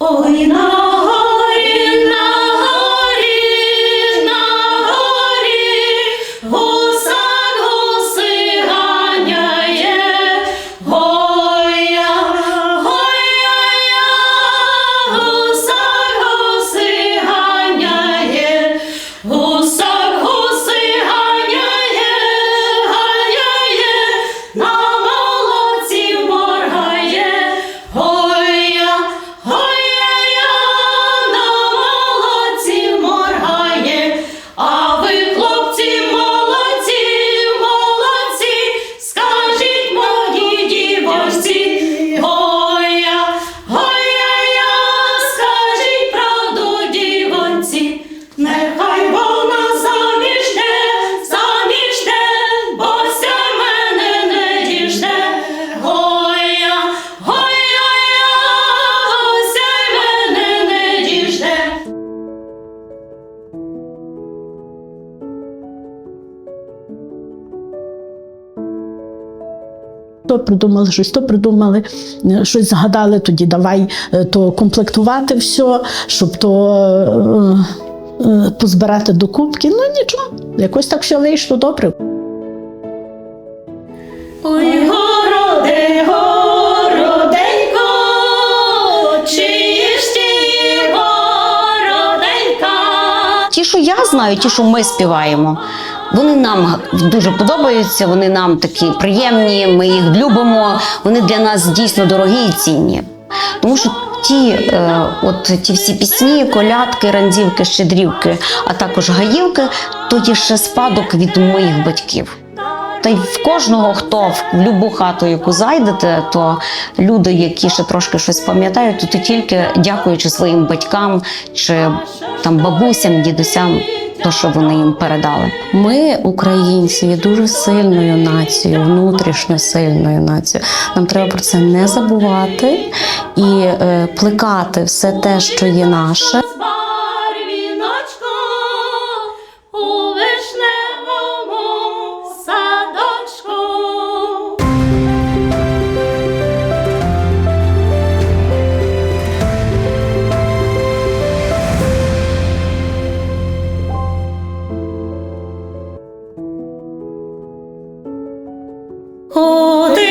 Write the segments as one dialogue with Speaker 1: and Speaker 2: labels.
Speaker 1: Ой,
Speaker 2: То придумали щось, то придумали, е, щось згадали, тоді давай е, то комплектувати все, щоб то е, е, позбирати до кубки. Ну нічого, якось так все вийшло добре.
Speaker 1: Ой, городе, городенько, чиї ж ті городенька?
Speaker 3: Ті, що я знаю, ті, що ми співаємо, вони нам дуже подобаються, вони нам такі приємні, ми їх любимо, вони для нас дійсно дорогі і цінні. Тому що ті, е, от ті всі пісні, колядки, рандівки, щедрівки, а також гаївки, то є ще спадок від моїх батьків. Та й в кожного, хто в любу хату, яку зайдете, то люди, які ще трошки щось пам'ятають, то, то тільки дякуючи своїм батькам чи там бабусям, дідусям, то що вони їм передали. Ми, українці, є дуже сильною нацією, внутрішньо сильною нацією. Нам треба про це не забувати і е, плекати все те, що є наше.
Speaker 1: Oh,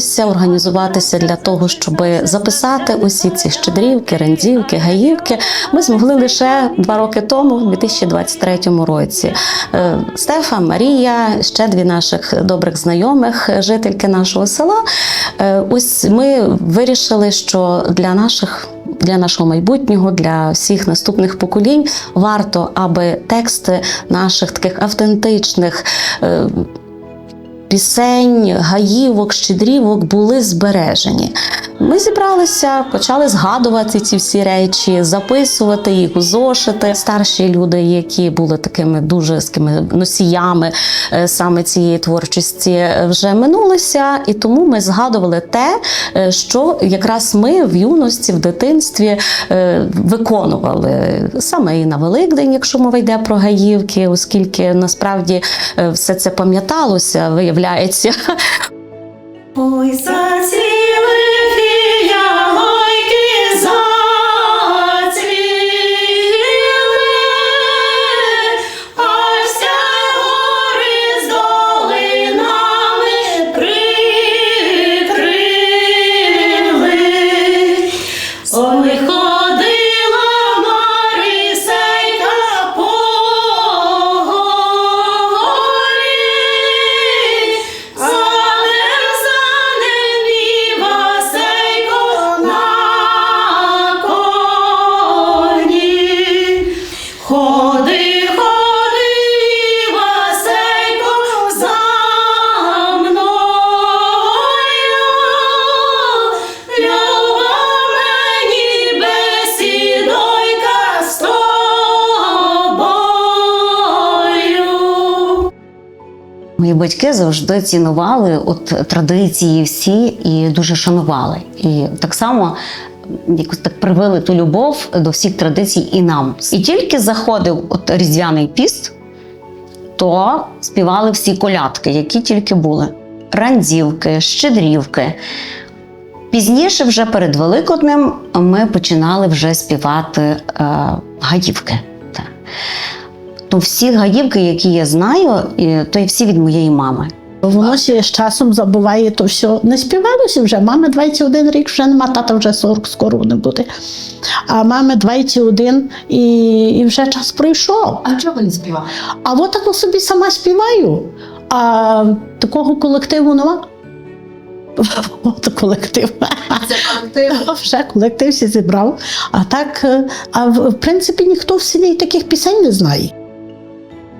Speaker 3: зібратися, організуватися для того, щоб записати усі ці щедрівки, рендівки, гаївки. Ми змогли лише два роки тому, у 2023 році. Е, Стефа, Марія, ще дві наших добрих знайомих, жительки нашого села. Е, Ось ми вирішили, що для наших. Для нашого майбутнього, для всіх наступних поколінь варто, аби тексти наших таких автентичних е, пісень, гаївок, щедрівок були збережені. Ми зібралися, почали згадувати ці всі речі, записувати їх у зошити. Старші люди, які були такими дуже носіями е, саме цієї творчості, е, вже минулися, і тому ми згадували те, е, що якраз ми в юності, в дитинстві виконували саме і на Великдень, якщо мова йде про гаївки, оскільки насправді все це пам'яталося, виявляється.
Speaker 1: Ой, зацвіли
Speaker 4: батьки завжди цінували от традиції всі і дуже шанували. І так само якось так привили ту любов до всіх традицій і нам. І тільки заходив от різдвяний піст, то співали всі колядки, які тільки були: рандівки, щедрівки. Пізніше, вже перед Великоднем, ми починали вже співати е, гаївки. То всі гаївки, які я знаю, то і всі від моєї мами.
Speaker 2: Воно ще з часом забуває то все. Не співалося вже. Мами 21 рік вже нема, тата вже 40 скоро не буде. А мами 21 і, і вже час пройшов.
Speaker 5: А чого не співали?
Speaker 2: А от так собі сама співаю. А такого колективу нема. От колектив.
Speaker 5: Це колектив.
Speaker 2: Вже колектив всі зібрав. А так, е, а в в принципі ніхто в селі таких пісень не знає.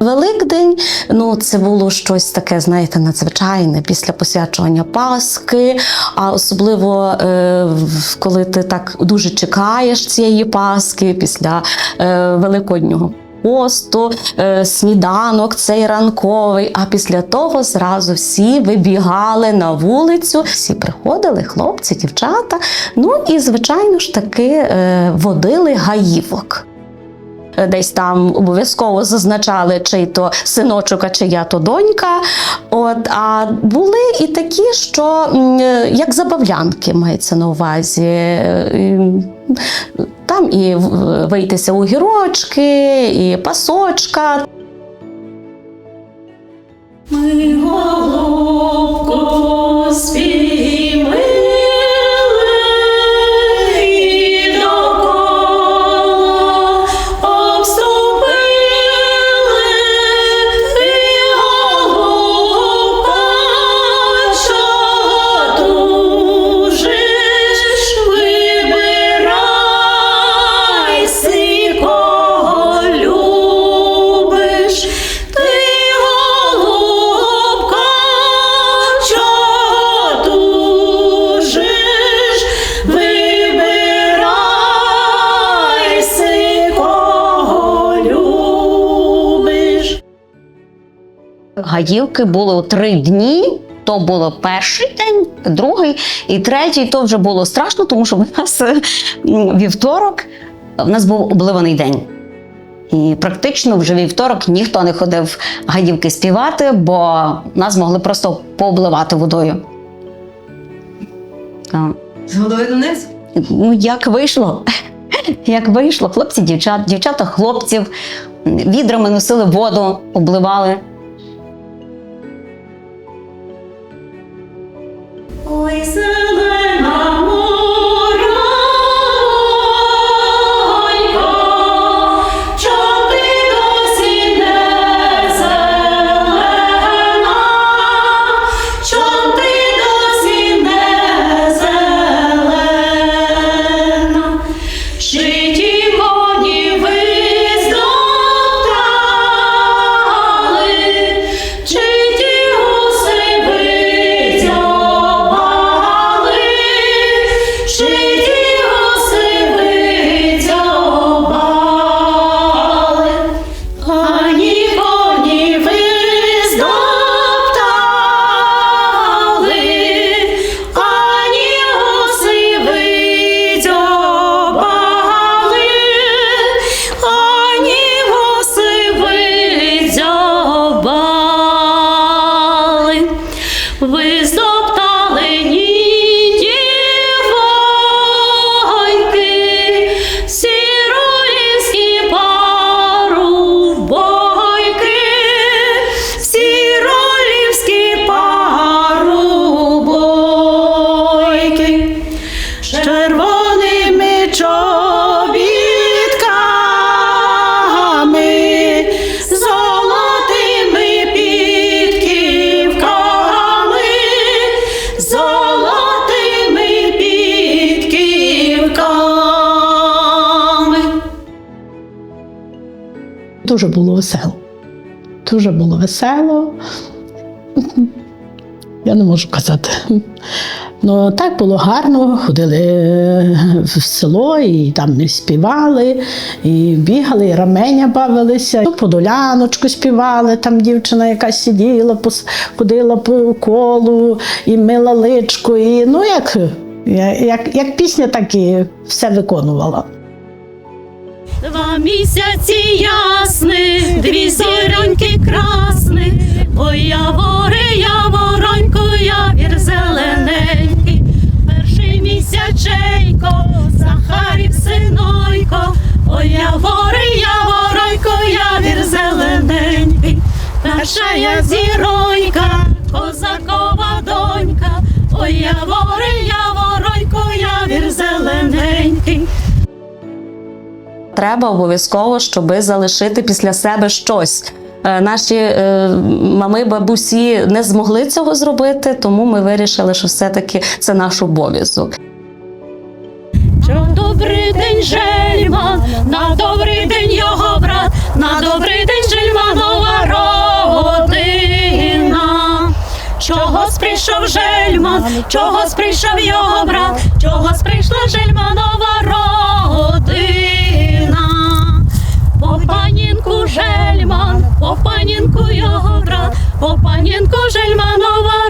Speaker 3: Великдень, ну це було щось таке, знаєте, надзвичайне після посвячування Пасхи. А особливо е, коли ти так дуже чекаєш цієї Пасхи після е, Великоднього. Посту, е, сніданок цей ранковий, а після того зразу всі вибігали на вулицю, всі приходили, хлопці, дівчата. Ну і, звичайно ж таки, водили гаївок десь там обов'язково зазначали, чий то синочок, а чия то донька. От, а були і такі, що е, як забавлянки мається на увазі. Е, Там і вийтися у гірочки, і пасочка.
Speaker 1: Ми
Speaker 4: Гаївки було три дні. То було перший день, другий і третій. То вже було страшно, тому що в нас е, вівторок в нас був обливаний день. І практично вже вівторок ніхто не ходив гаївки співати, бо нас могли просто пообливати водою.
Speaker 5: З голови донизу?
Speaker 4: Ну, як вийшло? Як вийшло? Хлопці, дівчат, дівчата, хлопців відрами носили воду, обливали.
Speaker 1: Ой,
Speaker 2: Дуже було весело. Дуже було весело. Я не можу казати. Ну так було гарно. Ходили е, в село і там не співали, і бігали, і раменя бавилися. Ну, Подоляночку співали, там дівчина якась сиділа, ходила по колу і мила личку. І, ну, як, як, як пісня, так і все виконувала.
Speaker 1: Два місяці ясних, дві зіроньки красних, ой, явори, яворонько, явір зелененький, перший місячейко, Захарів синойко, ой, явори, яворонько, явір зелененький, перша я зіронька, козакова донька, ой, явори, яворонько,
Speaker 3: Треба обов'язково, щоби залишити після себе щось. Е, Наші е, мами, бабусі не змогли цього зробити, тому ми вирішили, що все-таки це наш обов'язок.
Speaker 1: Добрий день, жельман, на добрий день його брат, на добрий день жельманова родина. Чогось прийшов жельман, чогось прийшов його брат, чогось прийшла жельманова родина. Панінку його брат, по панінку жельманова